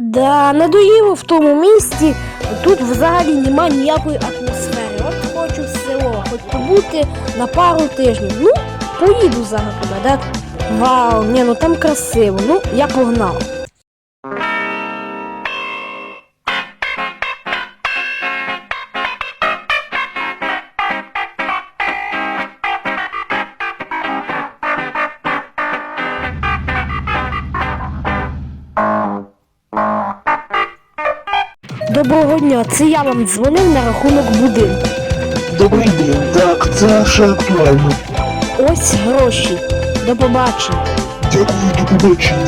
Да, надоїло в тому місті. Тут взагалі нема ніякої атмосфери. От хочу в село, хоч побути на пару тижнів. Ну, поїду зараз да? Вау, ні, ну там красиво. Ну, я погнав. Доброго дня, це я вам дзвонив на рахунок будинку. Добрий день, так, це ще актуально. Ось гроші. До побачення. Дякую, до побачення.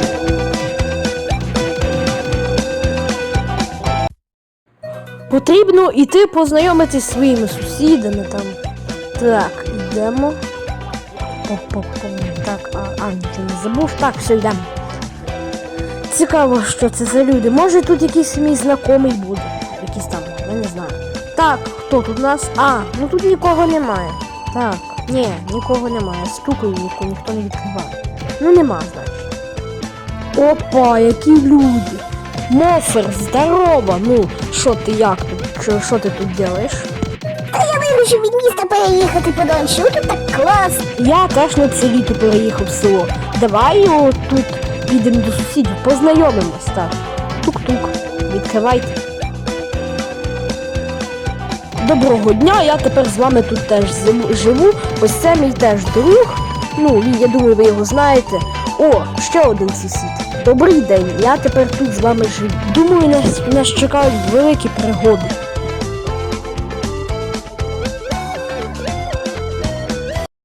Потрібно іти познайомитись зі своїми сусідами там. Так, йдемо. По-по-пом. Так, а, а нічого не забув. Так, все йдемо. Цікаво, що це за люди. Може тут якийсь мій знайомий буде. Якийсь там, я не знаю. Так, хто тут у нас? А, ну тут нікого немає. Так, ні, нікого немає. Стукаю, ніхто, ніхто не відкриває. Ну нема, значить. Опа, які люди. Мофер, здорово! Ну, що ти як тут? Що, що ти тут делаєш? Та я вирішив від міста переїхати подальше. Тут так клас. Я теж на це літо переїхав в село. Давай о, тут підемо до сусідів, познайомимось так. Тук-тук. Відкривайте. Доброго дня, я тепер з вами тут теж живу. Ось це мій теж друг. Ну, я думаю, ви його знаєте. О, ще один сусід. Добрий день, я тепер тут з вами живу. Думаю, нас, нас чекають великі пригоди.